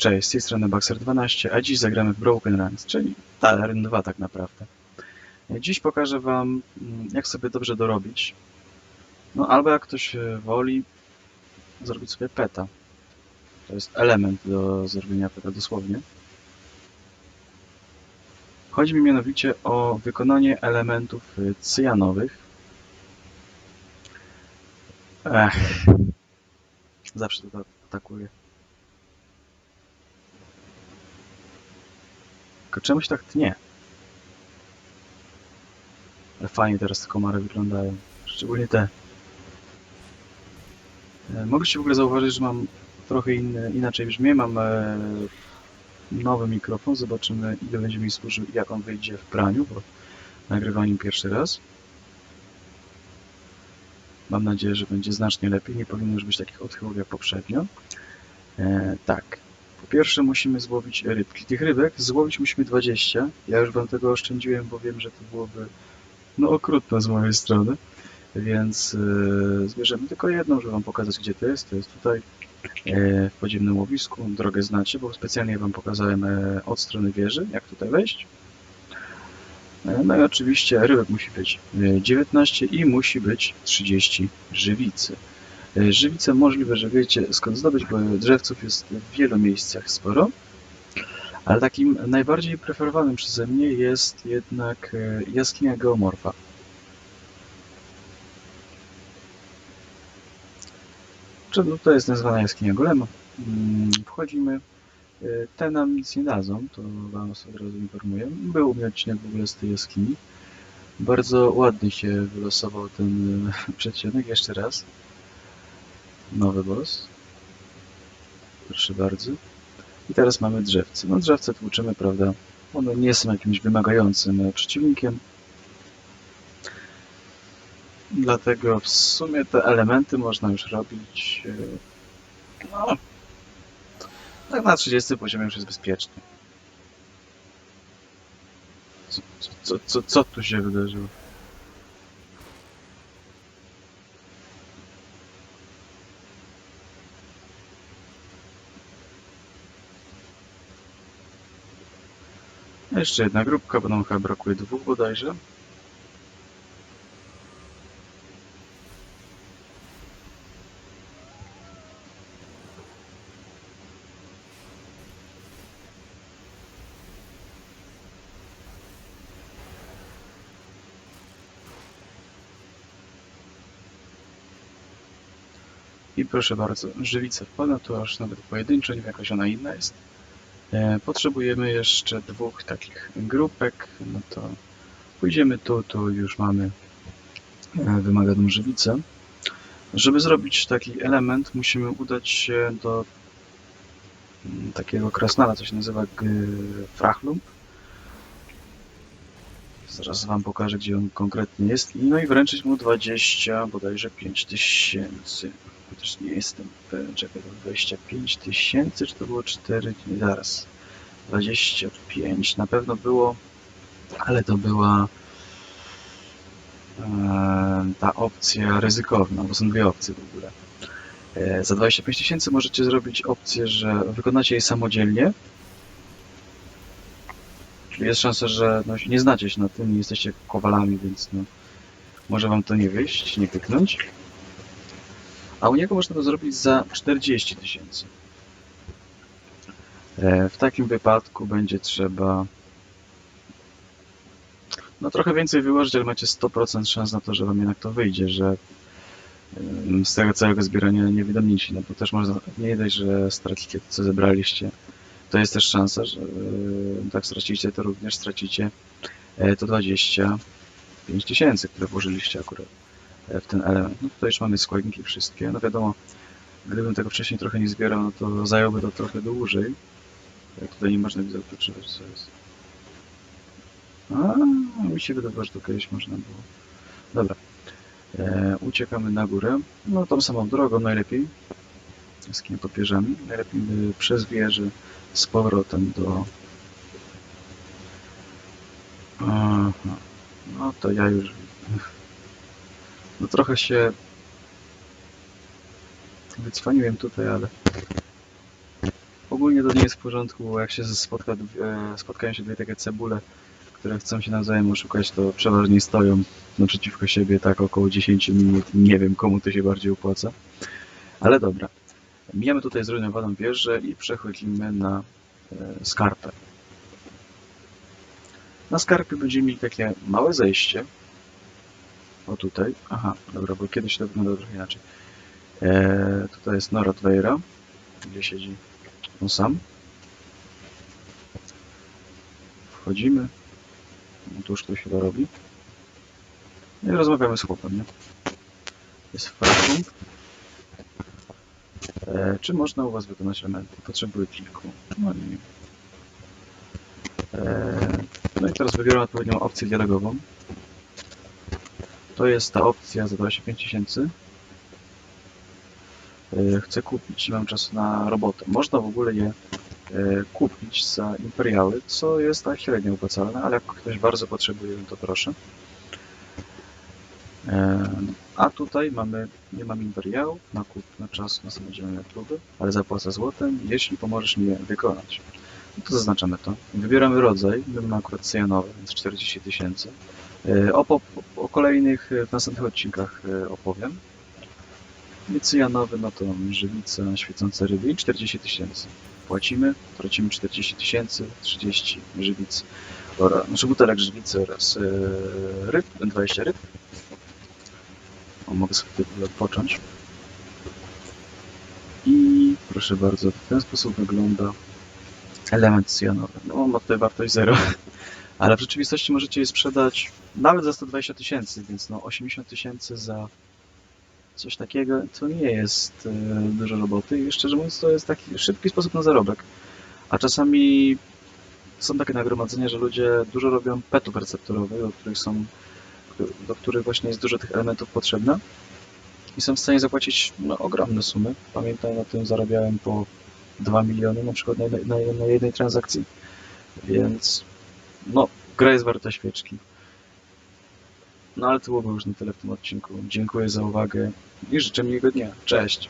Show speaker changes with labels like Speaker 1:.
Speaker 1: Cześć, z tej strony Baxer12, a dziś zagramy w Broken Runs, czyli Talern 2 tak naprawdę. Dziś pokażę Wam, mm, jak sobie dobrze dorobić, no albo jak ktoś e, woli, zrobić sobie peta. To jest element do zrobienia peta dosłownie. Chodzi mi mianowicie o wykonanie elementów e, cyjanowych. Ech, zawsze to atakuje. Tylko czemuś tak tnie? Ale fajnie teraz te komary wyglądają. Szczególnie te. E, Mogliście w ogóle zauważyć, że mam trochę inny, inaczej brzmię. Mam e, nowy mikrofon. Zobaczymy, ile będzie mi służył i jak on wyjdzie w praniu, bo nagrywam nim pierwszy raz. Mam nadzieję, że będzie znacznie lepiej. Nie powinno już być takich odchyłów jak poprzednio. E, tak. Po pierwsze musimy złowić rybki. Tych rybek złowić musimy 20. Ja już wam tego oszczędziłem, bo wiem, że to byłoby no okrutne z mojej strony. Więc e, zbierzemy tylko jedną, żeby wam pokazać, gdzie to jest. To jest tutaj e, w podziemnym łowisku. Drogę znacie, bo specjalnie wam pokazałem e, od strony wieży, jak tutaj wejść. No i oczywiście rybek musi być e, 19 i musi być 30 żywicy. E, Żywice możliwe, że wiecie skąd zdobyć, bo drzewców jest w wielu miejscach sporo. Ale takim najbardziej preferowanym przeze mnie jest jednak e, jaskinia geomorfa. To jest nazywana jaskinia golema? Mm, Wchodzimy. E, Te nam nic nie dadzą, to wam od razu informuję. Był u mnie odcinek w ogóle z tej jaskini. Bardzo ładnie się wylosował ten przedsionek. Jeszcze raz. Nowy boss. Proszę bardzo. I teraz mamy drzewce. No drzewce tłuczymy, prawda? One nie są jakimś wymagającym e, przeciwnikiem. Dlatego w sumie te elementy można już robić. e, No, tak na 30 poziomie już jest bezpiecznie. Co, co, co, co, co tu się wydarzyło? Jeszcze jedna grupka, bo nam chyba brakuje dwóch bodajże. I proszę bardzo, żywica wpada, to aż nawet pojedynczo, nie wiem jakaś ona inna jest. E, Potrzebujemy jeszcze dwóch takich grupek, no to pójdziemy tu, tu już mamy e, wymaganą żywicę. Żeby zrobić taki element, musimy udać się do mm, takiego krasnala, co się nazywa Frachlump. Zaraz wam pokażę, gdzie on konkretnie jest. No i wręczyć mu 20, bodajże 5 Chociaż nie jestem pewien, czekaj, to 25 tysięcy, czy to było 4? Nie, zaraz. 25 na pewno było, ale to była e, ta opcja ryzykowna, bo są dwie opcje w ogóle. E, za 25 tysięcy możecie zrobić opcję, że wykonacie je samodzielnie. Czyli jest szansa, że no, nie znacie się na tym, nie jesteście kowalami, więc no, może wam to nie wyjść, nie pyknąć. A u niego można to zrobić za 40 tysięcy. E, W takim wypadku będzie trzeba no trochę więcej wyłożyć, ale macie 100% szans na to, że wam jednak to wyjdzie, że z tego całego zbierania nie widomicie, no bo też można, nie dość, że stracicie to, co zebraliście, to jest też szansa, że tak stracicie, to również stracicie e, to 25 tysięcy, które włożyliście akurat w ten element. No tutaj już mamy składniki wszystkie, no wiadomo, gdybym tego wcześniej trochę nie zbierał, no to zająłby to trochę dłużej. Jak tutaj nie można widzę opróczować, co jest. A, mi się wydawało, że to kiedyś można było. Dobra. E, uciekamy na górę. No tą samą drogą najlepiej. Z kim popierzami. Najlepiej by przez wieżę z powrotem do... Aha. No to ja już... No trochę się wycwaniłem tutaj, ale Ogólnie to nie jest w porządku, bo jak się spotka, e, spotkają się dwie takie cebule, które chcą się nawzajem oszukać, to przeważnie stoją naprzeciwko siebie tak około 10 minut. Nie wiem, komu to się bardziej opłaca. Ale dobra. Mijamy tutaj zrujnowaną wieżę i przechodzimy na e, skarpę. Na skarpie będziemy mieli takie małe zejście. O tutaj. Aha, dobra, bo kiedyś to wyglądało trochę inaczej. E, tutaj jest Norad Weira, gdzie siedzi on sam. Wchodzimy. No tu ktoś chyba robi. No i rozmawiamy z chłopem, nie? Jest fragment. E, czy można u Was wykonać elementy? Potrzebuję kilku. No i... E, no i teraz wybieram odpowiednią opcję dialogową. To jest ta opcja za 25 tysięcy. E, Chcę kupić, nie mam czasu na robotę. Można w ogóle je e, kupić za imperiały, co jest tak średnio opłacalne, ale jak ktoś bardzo potrzebuje, to proszę. E, A tutaj mamy, nie mam imperiałów, na kup na czas, na mieli kluby, ale zapłacę złotem, jeśli pomożesz mi je wykonać. No to zaznaczamy to. Wybieramy rodzaj, my mamy akurat cyjanowy, więc 40 tysięcy. E, O, po, o kolejnych e, w następnych odcinkach e, opowiem. I cyjanowy, no to żywica, świecące ryby i 40 tysięcy. Płacimy, tracimy 40 tysięcy, 30 żywic, oraz, znaczy butelek żywicy oraz e, ryb, 20 ryb. O, mogę sobie odpocząć. I proszę bardzo, w ten sposób wygląda element cyjanowy. No, ma tutaj wartość 0, ale w rzeczywistości możecie je sprzedać nawet za 120 tysięcy, więc no 80 tysięcy za coś takiego to nie jest e, dużo roboty i szczerze mówiąc to jest taki szybki sposób na zarobek. A czasami są takie nagromadzenia, że ludzie dużo robią petów recepturowych, do których są do których właśnie jest dużo tych elementów potrzebne i są w stanie zapłacić no, ogromne sumy. Pamiętam, na tym zarabiałem po 2 miliony na przykład na, jednej- na, na jednej transakcji, więc no, gra jest warta świeczki. No ale to byłoby już na tyle w tym odcinku. Dziękuję za uwagę i życzę miłego dnia. Cześć!